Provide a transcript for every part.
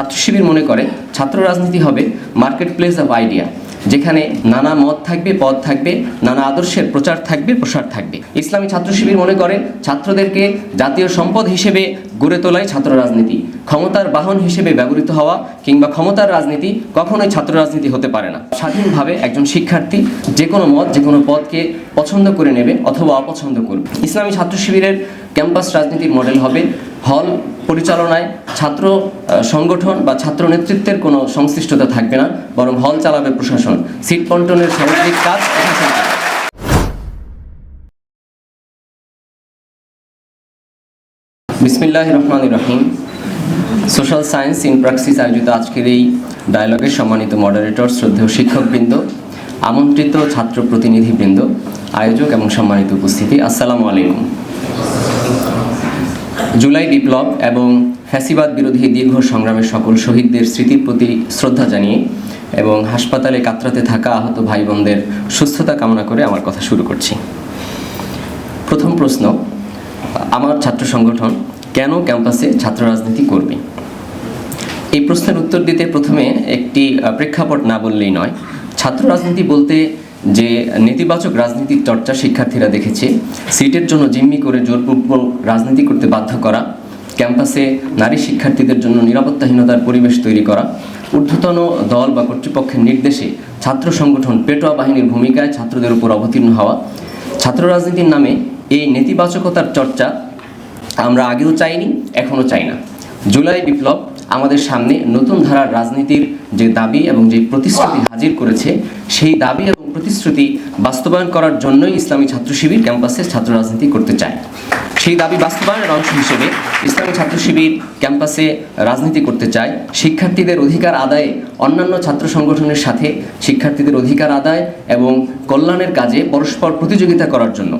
ছাত্র শিবির মনে করে, ছাত্র রাজনীতি হবে মার্কেট প্লেস অফ আইডিয়া যেখানে নানা মত থাকবে, পদ থাকবে, নানা আদর্শের প্রচার থাকবে, প্রসার থাকবে। ইসলামী ছাত্র শিবির মনে করে, ছাত্রদেরকে জাতীয় সম্পদ হিসেবে গড়ে তোলাই ছাত্র রাজনীতি, ক্ষমতার বাহন হিসেবে ব্যবহৃত হওয়া কিংবা ক্ষমতার রাজনীতি কখনোই ছাত্র রাজনীতি হতে পারে না। স্বাধীনভাবে একজন শিক্ষার্থী যে কোনো মত যে কোনো পদকে পছন্দ করে নেবে অথবা অপছন্দ করবে। ইসলামী ছাত্র শিবিরের ক্যাম্পাস রাজনীতির মডেল হবে হল পরিচালনায় ছাত্র সংগঠন বা ছাত্র নেতৃত্বের কোনো সংশ্লিষ্টতা থাকবে না, বরং হল চালাবে প্রশাসন। সিট বন্টনের সামগ্রিক কাজ। বিসমিল্লাহ রহমান রহিম সোশ্যাল সায়েন্স ইন প্র্যাকসিস আয়োজিত আজকের এই ডায়ালগের সম্মানিত মডারেটর, শ্রদ্ধেয় শিক্ষকবৃন্দ, আমন্ত্রিত ছাত্র প্রতিনিধিবৃন্দ, আয়োজক এবং সম্মানিত উপস্থিতি, আসসালামু আলাইকুম। জুলাই বিপ্লব এবং ফ্যাসিবাদ বিরোধী দীর্ঘ সংগ্রামের সকল শহীদদের স্মৃতির প্রতি শ্রদ্ধা জানিয়ে এবং হাসপাতালে কাতরাতে থাকা আহত ভাই বোনদের সুস্থতা কামনা করে আমার কথা শুরু করছি। প্রথম প্রশ্ন, আমার ছাত্র সংগঠন কেন ক্যাম্পাসে ছাত্র রাজনীতি করবে? এই প্রশ্নের উত্তর দিতে প্রথমে একটি প্রেক্ষাপট না বললেই নয়। ছাত্র রাজনীতি বলতে যে নেতিবাচক রাজনীতির চর্চা শিক্ষার্থীরা দেখেছে, সিটের জন্য জিম্মি করে জোরপূর্বক রাজনীতি করতে বাধ্য করা, ক্যাম্পাসে নারী শিক্ষার্থীদের জন্য নিরাপত্তাহীনতার পরিবেশ তৈরি করা, ঊর্ধ্বতন দল বা কর্তৃপক্ষের নির্দেশে ছাত্র সংগঠন পেটোয়া বাহিনীর ভূমিকায় ছাত্রদের উপর অবতীর্ণ হওয়া। ছাত্র রাজনীতির নামে এই নেতিবাচকতার চর্চা আমরা আগেও চাইনি, এখনও চাই না। জুলাই বিপ্লব আমাদের সামনে নতুন ধারার রাজনীতির যে দাবি এবং যে প্রতিশ্রুতি হাজির করেছে সেই দাবি এবং প্রতিশ্রুতি বাস্তবায়ন করার জন্যই ইসলামী ছাত্র শিবির ক্যাম্পাসে ছাত্র রাজনীতি করতে চায়। সেই দাবি বাস্তবায়নের অংশ হিসেবে ইসলামী ছাত্র শিবির ক্যাম্পাসে রাজনীতি করতে চায়। শিক্ষার্থীদের অধিকার আদায়ে অন্যান্য ছাত্র সংগঠনের সাথে শিক্ষার্থীদের অধিকার আদায় এবং কল্যাণের কাজে পরস্পর প্রতিযোগিতা করার জন্য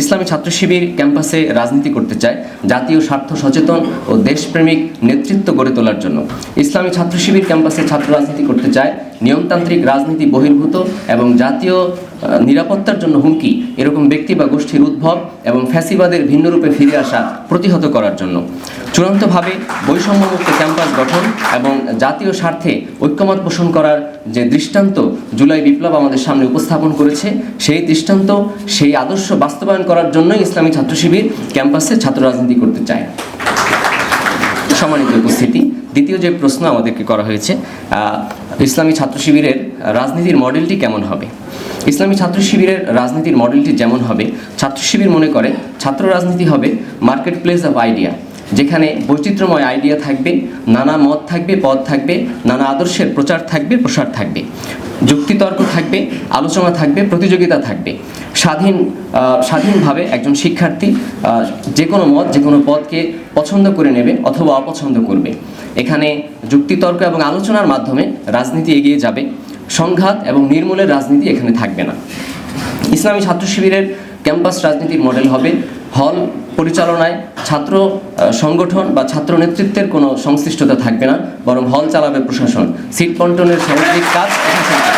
ইসলামী ছাত্র শিবির ক্যাম্পাসে রাজনীতি করতে চায় জাতীয় স্বার্থ সচেতন ও দেশপ্রেমিক নেতৃত্ব গড়ে তোলার জন্য। ইসলামী ছাত্র শিবির ক্যাম্পাসে ছাত্র রাজনীতি করতে চায় নিয়মতান্ত্রিক রাজনীতি বহির্ভূত এবং জাতীয় নিরাপত্তার জন্য হুমকি, এরকম ব্যক্তি বা গোষ্ঠীর উদ্ভব এবং ফ্যাসিবাদের ভিন্নরূপে ফিরে আসা প্রতিহত করার জন্য। চূড়ান্তভাবে বৈষম্যমুক্ত ক্যাম্পাস গঠন এবং জাতীয় স্বার্থে ঐক্যমত পোষণ করার যে দৃষ্টান্ত জুলাই বিপ্লব আমাদের সামনে উপস্থাপন করেছে, সেই দৃষ্টান্ত, সেই আদর্শ বাস্তবায়ন করার জন্যই ইসলামী ছাত্র শিবির ক্যাম্পাসে ছাত্র রাজনীতি করতে চায়। সম্মানিত উপস্থিতি, দ্বিতীয় যে প্রশ্ন আমাদেরকে করা হয়েছে ইসলামী ছাত্র শিবিরের রাজনীতির মডেলটি কেমন হবে? ইসলামী ছাত্র শিবিরের রাজনীতির মডেলটি যেমন হবে, ছাত্র শিবির মনে করে ছাত্র রাজনীতি হবে মার্কেট প্লেস অফ আইডিয়া, যেখানে বৈচিত্র্যময় আইডিয়া থাকবে, নানা মত থাকবে, পদ থাকবে, নানা আদর্শের প্রচার থাকবে, প্রসার থাকবে। যুক্তিতর্ক থাকবে, আলোচনা থাকবে, প্রতিযোগিতা থাকবে। স্বাধীন স্বাধীনভাবে একজন শিক্ষার্থী যে কোনো মত, যে কোনো পদকে পছন্দ করে নেবে অথবা অপছন্দ করবে। এখানে যুক্তিতর্ক এবং আলোচনার মাধ্যমে রাজনীতি এগিয়ে যাবে। সংঘাত এবং নির্মূলের রাজনীতি এখানে থাকবে না। ইসলামী ছাত্র শিবিরের ক্যাম্পাস রাজনীতির মডেল হবে হল পরিচালনায় ছাত্র সংগঠন বা ছাত্র নেতৃত্বের কোনো সংশ্লিষ্টতা থাকবে না, বরং হল চালাবে প্রশাসন। সিট বন্টনের সামগ্রিক কাজ প্রশাসন।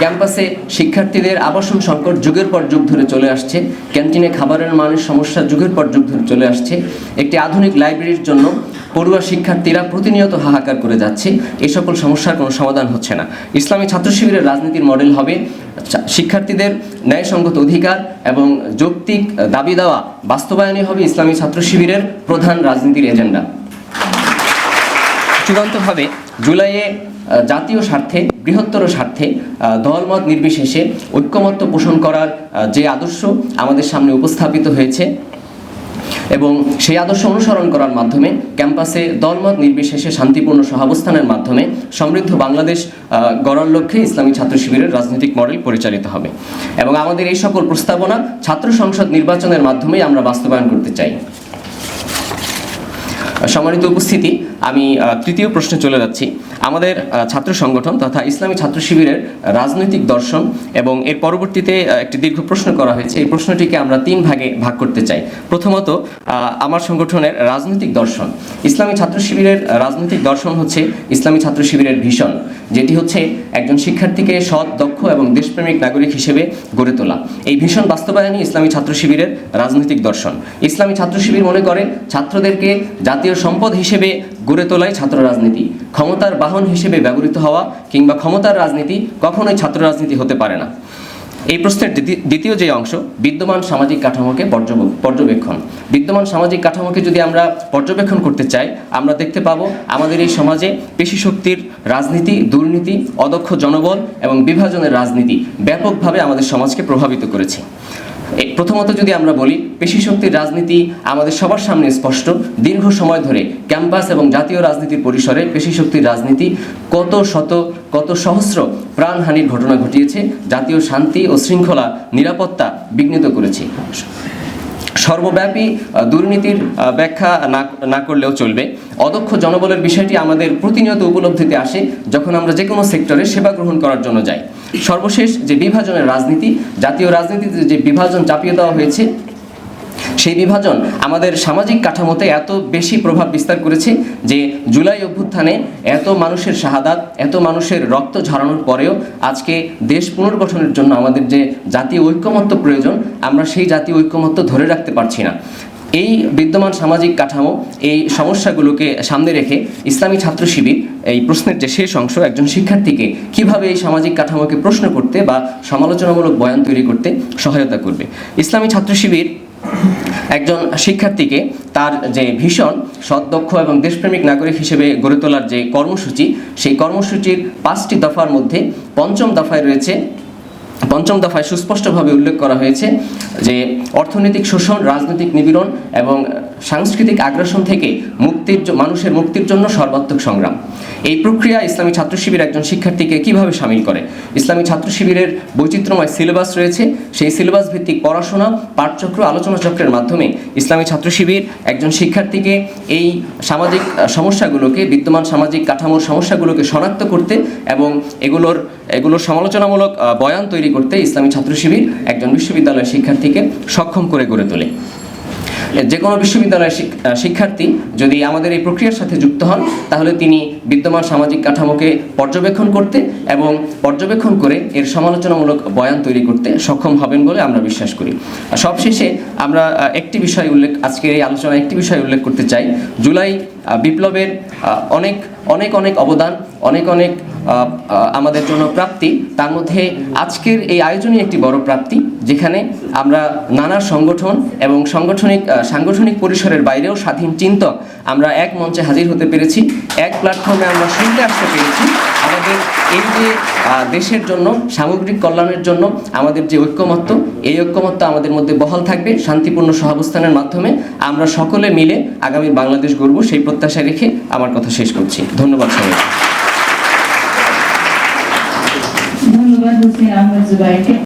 ক্যাম্পাসে শিক্ষার্থীদের আবাসন সংকট যুগের পর যুগ ধরে চলে আসছে। ক্যান্টিনে খাবারের মানের সমস্যা যুগের পর যুগ ধরে চলে আসছে। একটি আধুনিক লাইব্রেরির জন্য পড়ুয়া শিক্ষার্থীরা প্রতিনিয়ত হাহাকার করে যাচ্ছে। এই সকল সমস্যার কোনো সমাধান হচ্ছে না। ইসলামী ছাত্র শিবিরের রাজনীতির মডেল হবে শিক্ষার্থীদের ন্যায়সঙ্গত অধিকার এবং যৌক্তিক দাবি দেওয়া। বাস্তবায়নই হবে ইসলামী ছাত্র শিবিরের প্রধান রাজনীতির এজেন্ডা। চূড়ান্তভাবে জুলাইয়ে জাতীয় স্বার্থে, বৃহত্তর স্বার্থে দলমত নির্বিশেষে ঐক্যমত্য পোষণ করার যে আদর্শ আমাদের সামনে উপস্থাপিত হয়েছে এবং সেই আদর্শ অনুসরণ করার মাধ্যমে, ক্যাম্পাসে দলমত নির্বিশেষে শান্তিপূর্ণ সহাবস্থানের মাধ্যমে সমৃদ্ধ বাংলাদেশ গড়ার লক্ষ্যে ইসলামী ছাত্র শিবিরের রাজনৈতিক মডেল পরিচালিত হবে। এবং আমাদের এই সকল প্রস্তাবনা ছাত্র সংসদ নির্বাচনের মাধ্যমেই আমরা বাস্তবায়ন করতে চাই। সম্মানিত উপস্থিতি, আমি তৃতীয় প্রশ্নে চলে যাচ্ছি। আমাদের ছাত্র সংগঠন তথা ইসলামী ছাত্র শিবিরের রাজনৈতিক দর্শন এবং এর পরবর্তীতে একটি দীর্ঘ প্রশ্ন করা হয়েছে। এই প্রশ্নটিকে আমরা তিন ভাগে ভাগ করতে চাই। প্রথমত আমার সংগঠনের রাজনৈতিক দর্শন। ইসলামী ছাত্র শিবিরের রাজনৈতিক দর্শন হচ্ছে ইসলামী ছাত্র শিবিরের ভীষণ, যেটি হচ্ছে একজন শিক্ষার্থীকে সৎ, দক্ষ এবং দেশপ্রেমিক নাগরিক হিসেবে গড়ে তোলা। এই ভীষণ বাস্তবায়নই ইসলামী ছাত্র শিবিরের রাজনৈতিক দর্শন। ইসলামী ছাত্র শিবির মনে করে ছাত্রদেরকে জাতীয় জাতীয় সম্পদ হিসেবে গড়ে তোলাই ছাত্র রাজনীতি। ক্ষমতার বাহন হিসেবে ব্যবহৃত হওয়া কিংবা ক্ষমতার রাজনীতি কখনোই ছাত্র রাজনীতি হতে পারে না। এই প্রশ্নের দ্বিতীয়- যে অংশ, বিদ্যমান সামাজিক কাঠামোকে পর্যবেক্ষণ। বিদ্যমান সামাজিক কাঠামোকে যদি আমরা পর্যবেক্ষণ করতে চাই, আমরা দেখতে পাবো আমাদের এই সমাজে পেশি শক্তির রাজনীতি, দুর্নীতি, অদক্ষ জনবল এবং বিভাজনের রাজনীতি ব্যাপকভাবে আমাদের সমাজকে প্রভাবিত করেছে। প্রথমত যদি আমরা বলি, পেশি শক্তির রাজনীতি আমাদের সবার সামনে স্পষ্ট। দীর্ঘ সময় ধরে ক্যাম্পাস এবং জাতীয় রাজনীতির পরিসরে পেশি শক্তির রাজনীতি কত শত, কত সহস্র প্রাণহানির ঘটনা ঘটিয়েছে, জাতীয় শান্তি ও শৃঙ্খলা, নিরাপত্তা বিঘ্নিত করেছে। সর্বব্যাপী দুর্নীতির ব্যাখ্যা না না করলেও চলবে। অদক্ষ জনবলের বিষয়টি আমাদের প্রতিনিয়ত উপলব্ধিতে আসে যখন আমরা যে কোনো সেক্টরে সেবা গ্রহণ করার জন্য যাই। সর্বশেষ যে বিভাজনের রাজনীতি, জাতীয় রাজনীতিতে যে বিভাজন চাপিয়ে দেওয়া হয়েছে, সেই বিভাজন আমাদের সামাজিক কাঠামোতে এত বেশি প্রভাব বিস্তার করেছে যে জুলাই অভ্যুত্থানে এত মানুষের শাহাদাত, এত মানুষের রক্ত ঝরানোর পরেও আজকে দেশ পুনর্গঠনের জন্য আমাদের যে জাতীয় ঐক্যমত্য প্রয়োজন, আমরা সেই জাতীয় ঐক্যমত্য ধরে রাখতে পারছি না। এই বিদ্যমান সামাজিক কাঠামো, এই সমস্যাগুলোকে সামনে রেখে ইসলামী ছাত্র শিবির এই প্রশ্নের যে শেষ অংশ, একজন শিক্ষার্থীকে কীভাবে এই সামাজিক কাঠামোকে প্রশ্ন করতে বা সমালোচনামূলক বয়ান তৈরি করতে সহায়তা করবে। ইসলামী ছাত্র শিবির একজন শিক্ষার্থীকে তার যে ভীষণ সদক্ষ এবং দেশপ্রেমিক নাগরিক হিসেবে গড়ে তোলার যে কর্মসূচি, সেই কর্মসূচির পাঁচটি দফার মধ্যে পঞ্চম দফায় রয়েছে পঞ্চম দফায় সুস্পষ্টভাবে উল্লেখ করা হয়েছে যে অর্থনৈতিক শোষণ, রাজনৈতিক নিপীড়ন এবং সাংস্কৃতিক আগ্রাসন থেকে মুক্তির মানুষের মুক্তির জন্য সর্বাত্মক সংগ্রাম। এই প্রক্রিয়া ইসলামী ছাত্র শিবির একজন শিক্ষার্থীকে কীভাবে সামিল করে? ইসলামী ছাত্র শিবিরের বৈচিত্র্যময় সিলেবাস রয়েছে। সেই সিলেবাস ভিত্তিক পড়াশোনা, পাঠচক্র, আলোচনা চক্রের মাধ্যমে ইসলামী ছাত্র শিবির একজন শিক্ষার্থীকে এই সামাজিক সমস্যাগুলোকে, বিদ্যমান সামাজিক কাঠামোর সমস্যাগুলোকে শনাক্ত করতে এবং এগুলোর এগুলোর সমালোচনামূলক বয়ান তৈরি করতে ইসলামী ছাত্র শিবির একজন বিশ্ববিদ্যালয়ের শিক্ষার্থীকে সক্ষম করে গড়ে তোলে। যে কোনো বিশ্ববিদ্যালয়ের শিক্ষার্থী যদি আমাদের এই প্রক্রিয়ার সাথে যুক্ত হন, তাহলে তিনি বিদ্যমান সামাজিক কাঠামোকে পর্যবেক্ষণ করতে এবং পর্যবেক্ষণ করে এর সমালোচনামূলক বয়ান তৈরি করতে সক্ষম হবেন বলে আমরা বিশ্বাস করি। সবশেষে আমরা একটি বিষয় উল্লেখ আজকের এই আলোচনায় একটি বিষয় উল্লেখ করতে চাই। জুলাই বিপ্লবের অনেক অনেক অনেক অবদান, অনেক অনেক আমাদের জন্য প্রাপ্তি। তার মধ্যে আজকের এই আয়োজনই একটি বড় প্রাপ্তি, যেখানে আমরা নানা সংগঠন এবং সাংগঠনিক সাংগঠনিক পরিসরের বাইরেও স্বাধীন চিন্তক আমরা এক মঞ্চে হাজির হতে পেরেছি। এক প্ল্যাটফর্মে আমরা শুনতে আসতে পেরেছি আমাদের এই যে দেশের জন্য, সামগ্রিক কল্যাণের জন্য আমাদের যে ঐক্যমত্য, এই ঐক্যমত্য আমাদের মধ্যে বহাল থাকবে শান্তিপূর্ণ সহাবস্থানের মাধ্যমে। আমরা সকলে মিলে আগামী বাংলাদেশ গড়ব সেই প্রত্যাশা রেখে আমার কথা শেষ করছি। ধন্যবাদ সবাইকে। Hussein Ahmed Zubair.